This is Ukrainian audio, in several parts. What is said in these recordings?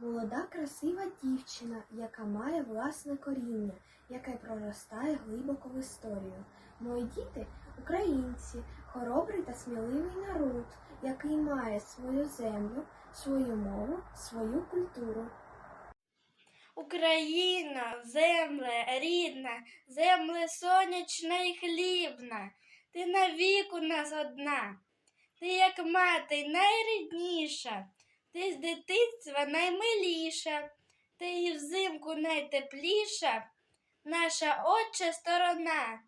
Молода красива дівчина, яка має власне коріння, яке проростає глибоко в історію. Мої діти українці, хоробрий та сміливий народ, який має свою землю, свою мову, свою культуру. Україна, земле рідна, земле сонячна і хлібна, ти навік у нас одна, ти як мати найрідніша, ти з дитинства наймиліша, ти і взимку найтепліша, наша отча сторона.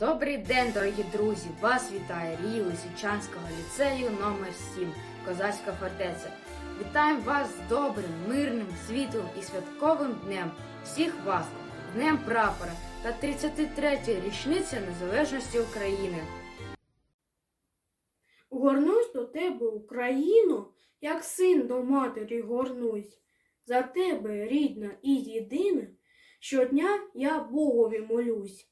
Добрий день, дорогі друзі! Вас вітає Рій Лисичанського ліцею номер 7 Козацька фортеця. Вітаємо вас з добрим, мирним, світлим і святковим днем. Всіх вас Днем Прапора та 33-ї річниця Незалежності України. До тебе, Україно, як син до матері горнусь. За тебе, рідна і єдина, щодня я Богові молюсь.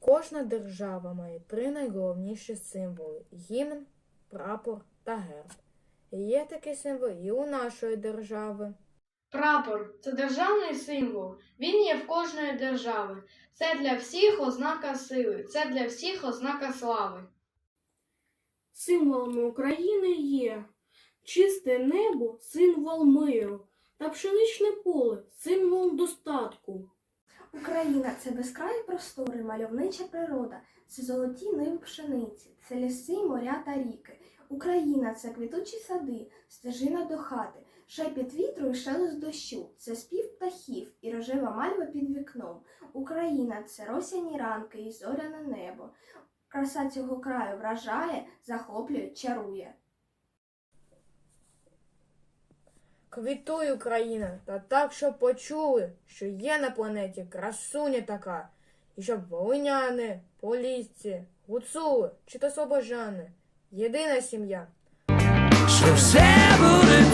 Кожна держава має три найголовніші символи гімн, прапор та герб. Є такі символи і у нашої держави. Прапор це державний символ. Він є в кожної держави. Це для всіх ознака сили, це для всіх ознака слави. Символами України є чисте небо символ миру та пшеничне поле символ достатку. Україна це безкраї простори, мальовнича природа, це золоті ниви пшениці, це ліси, моря та ріки. Україна це квітучі сади, стежина до хати, шепіт вітру і шелест дощу, це спів птахів і рожева мальва під вікном. Україна це росяні ранки і зоряне небо. Краса цього краю вражає, захоплює, чарує. Квітуй, Україна, та так, щоб почули, що є на планеті красуня така, і щоб волиняни, полісці, гуцули чи то слобожани, єдина сім'я. що все буде